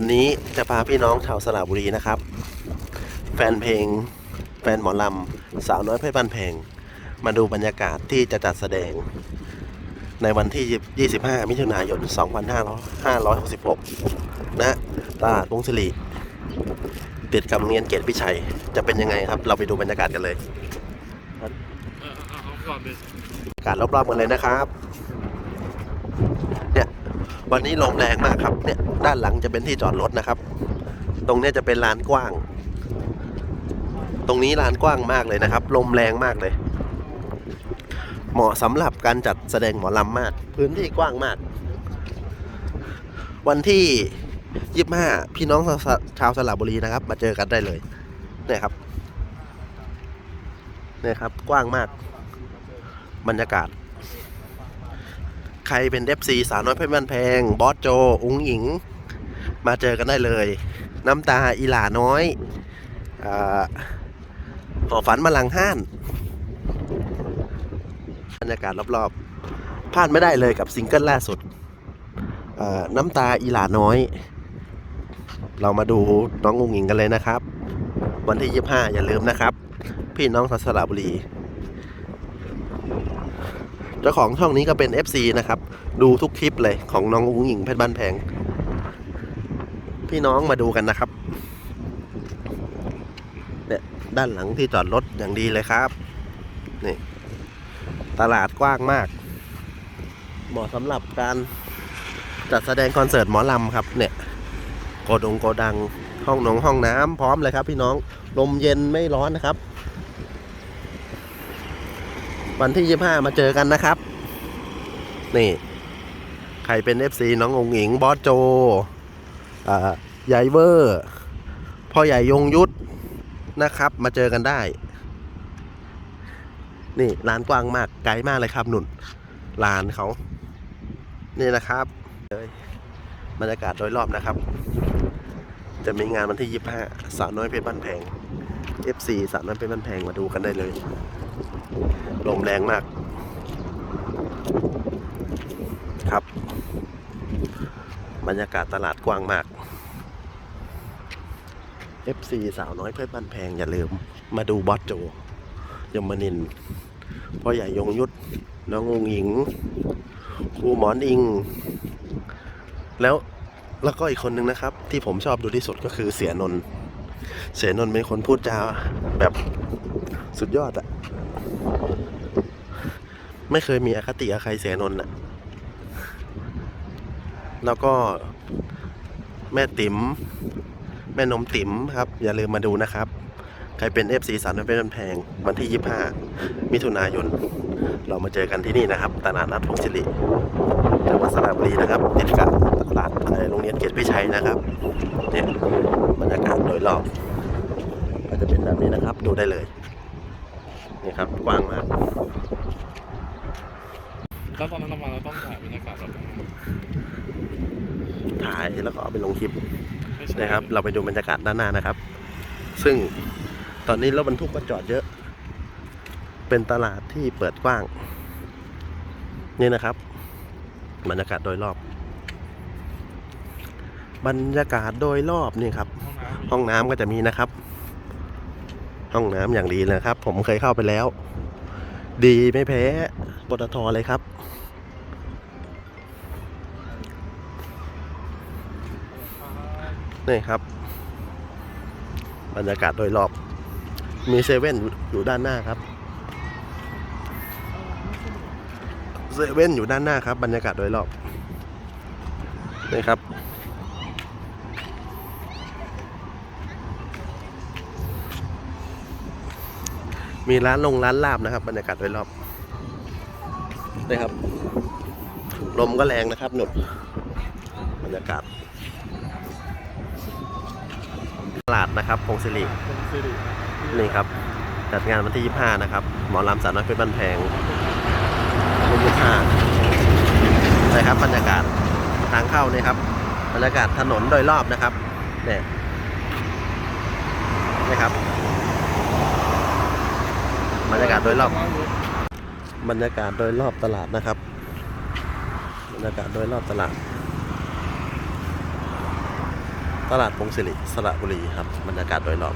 วันนี้จะพาพี่น้องชาวสระบุรีนะครับ แฟนเพลง แฟนหมอลำสาวน้อยเพชรบ้านเพลง มาดูบรรยากาศที่จะจัดแสดง ในวันที่ 25 มิถุนายน 2566 นะตลาดวงศิริติดกับโรงเรียนเกตพิชัย จะเป็นยังไงครับ เราไปดูบรรยากาศกันเลยอาเอาก่อบรรยากาศรอบๆกันเลยนะครับ เนี่ยวันนี้ลมแรงมากครับเนี่ย ด้านหลังจะเป็นที่จอดรถนะครับ ตรงนี้จะเป็นลานกว้าง ตรงนี้ลานกว้างมากเลยนะครับ ลมแรงมากเลย เหมาะสำหรับการจัดแสดงหมอลำมาก พื้นที่กว้างมาก วันที่ยี่ห้าพี่น้องชาวชาวสระบุรีนะครับ มาเจอกันได้เลยเนี่ยครับเนี่ยครับ กว้างมาก บรรยากาศ ใครเป็น FC สาวน้อยเพชรบ้านแพง บอสโจ อุ้งหญิง มาเจอกันได้เลย น้ำตาอีหลาน้อยอาหอฝันมาลังห้านบรรยากาศรอบๆพลาดไม่ได้เลยกับซิงเกิลล่าสุดน้ำตาอีหลาน้อย เรามาดูน้องอุ้งหญิงกันเลยนะครับ วันที่ 25 อย่าลืมนะครับ พี่น้องสระบุรี จ้าของช่องนี้ก็เป็น FC นะครับ ดูทุกคลิปเลยของน้องอุ้งหญิงเพชรบ้านแพง พี่น้องมาดูกันนะครับ เนี่ยด้านหลังที่จอดรถอย่างดีเลยครับ นี่ ตลาดกว้างมาก เหมาะสำหรับการจัดแสดงคอนเสิร์ตหมอลำครับ เนี่ยโกดงโกดังห้องนงห้องน้ำพร้อมเลยครับ พี่น้องลมเย็นไม่ร้อนนะครับ วันที่25มาเจอกันนะครับ นี่ ใครเป็น FC น้ององหญิงบอสโจอ่าใหญ่เวอร์พ่อใหญ่ยงยุทธนะครับ มาเจอกันได้ นี่ร้านกว้างมากไกลมากเลยครับหนุนร้านเขา นี่นะครับเลยบรรยากาศโดยรอบนะครับ จะมีงานวันที่25สาวน้อยเพชรบ้านแพง FC สาวน้อยเพชรบ้านแพงมาดูกันได้เลย ลมแรงมาก ครับ บรรยากาศตลาดกว้างมาก FC สาวน้อยเพชรบ้านแพงอย่าลืม มาดูบอสโจ ยมนินพ่อใหญ่ยงยุทธน้ององหญิงครูหมอนอิง แล้วแล้วก็อีกคนนึงนะครับ ที่ผมชอบดูที่สุดก็คือเสียนนท์เสียนนท์เป็นคนพูดจาแบบสุดยอดอะ ไม่เคยมีอคติกับใครเสียนนท์อะแล้วก็แม่ติ๋มแม่นมติ๋มครับ อย่าลืมมาดูนะครับ ใครเป็น FC สามน้อยเป็นแพง วันที่ 25 มิถุนายน เรามาเจอกันที่นี่นะครับ ตลาดนัดพงศิริจังหวัดสระบุรีนะครับติดกับตลาดโรงเรียนเกียรติพิชัยนะครับเนี่ยบรรยากาศโดยรอบก็จะเป็นแบบนี้นะครับ ดูได้เลย นี่ครับกว้างมากแล้วตอนนั้นเรามาเราต้องถ่ายบรรยากาศแบบถ่ายแล้วก็เอาไปลงคลิปไม่ใช่นะครับ เราไปดูบรรยากาศด้านหน้านะครับ ซึ่งตอนนี้รถบรรทุกก็จอดเยอะ เป็นตลาดที่เปิดกว้าง นี่นะครับ บรรยากาศโดยรอบ บรรยากาศโดยรอบนี่ครับ ห้องน้ำห้องน้ำก็จะมีนะครับ ห้องน้ำอย่างดีนะครับ ผมเคยเข้าไปแล้ว ดีไม่แพ้ปตทเลยครับ นี่ครับ บรรยากาศโดยรอบ มีเซเว่นอยู่ด้านหน้าครับเซเว่นอยู่ด้านหน้าครับ บรรยากาศโดยรอบนี่ครับ มีร้านลงร้านลาบนะครับ บรรยากาศโดยรอบนี่ครับ ลมก็แรงนะครับหนุดบรรยากาศตลาดนะครับพงศิริตรงสิรินี่ครับ จัดงานวันที่ 25 นะครับ หมอลำสาวน้อยเพชรบ้านแพงวันที่25นะครับ บรรยากาศทางเข้านี่ครับ บรรยากาศถนนโดยรอบนะครับ เนี่ยนี่ครับบรรยากาศโดยรอบบรรยากาศโดยรอบตลาดนะครับ บรรยากาศโดยรอบตลาด ตลาดพงศิริสระบุรีครับ บรรยากาศโดยรอบ